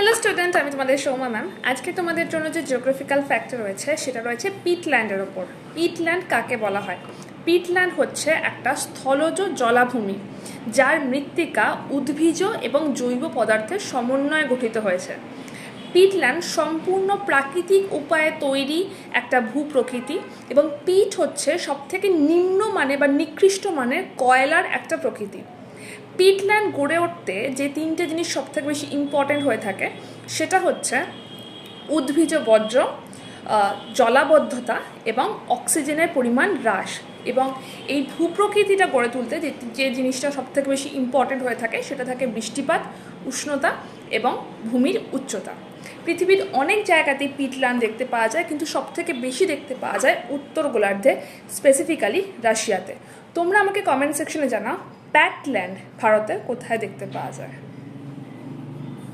Hello student আমি তোমাদের Souma ma'am আজকে তোমাদের জন্য যে জিওগ্রাফিক্যাল ফ্যাক্টর রয়েছে, সেটা রয়েছে পিটল্যান্ডের ওপর পিটল্যান্ড কাকে বলা হয়? পিটল্যান্ড হচ্ছে একটা স্থলজ জলাভূমি, যার মৃত্তিকা উদ্ভিজ এবং জৈব পদার্থের সমন্বয়ে গঠিত হয়েছে। পিটল্যান্ড সম্পূর্ণ প্রাকৃতিক উপায়ে তৈরি একটা ভূপ্রকৃতি এবং পিট হচ্ছে সবথেকে নিম্ন মানে বা নিকৃষ্ট মানের কয়লার একটা প্রকৃতি। পিটল্যান্ড গড়ে উঠতে যে তিনটে জিনিস সবথেকে বেশি ইম্পর্ট্যান্ট হয়ে থাকে সেটা হচ্ছে উদ্ভিজ আহ, জলাবদ্ধতা এবং অক্সিজেনের পরিমাণ হ্রাস এবং এই ভূপ্রকৃতিটা গড়ে তুলতে যে যে জিনিসটা সবথেকে বেশি ইম্পর্টেন্ট হয়ে থাকে সেটা থাকে বৃষ্টিপাত, উষ্ণতা এবং ভূমির উচ্চতা। পৃথিবীর অনেক জায়গাতেই পিটল্যান্ড দেখতে পাওয়া যায় কিন্তু সবথেকে বেশি দেখতে পাওয়া যায় উত্তর গোলার্ধে স্পেসিফিক্যালি রাশিয়াতে। তোমরা আমাকে কমেন্ট সেকশনে জানাও প্যাটল্যান্ড ভারতে কোথায় দেখতে পাওয়া যায়?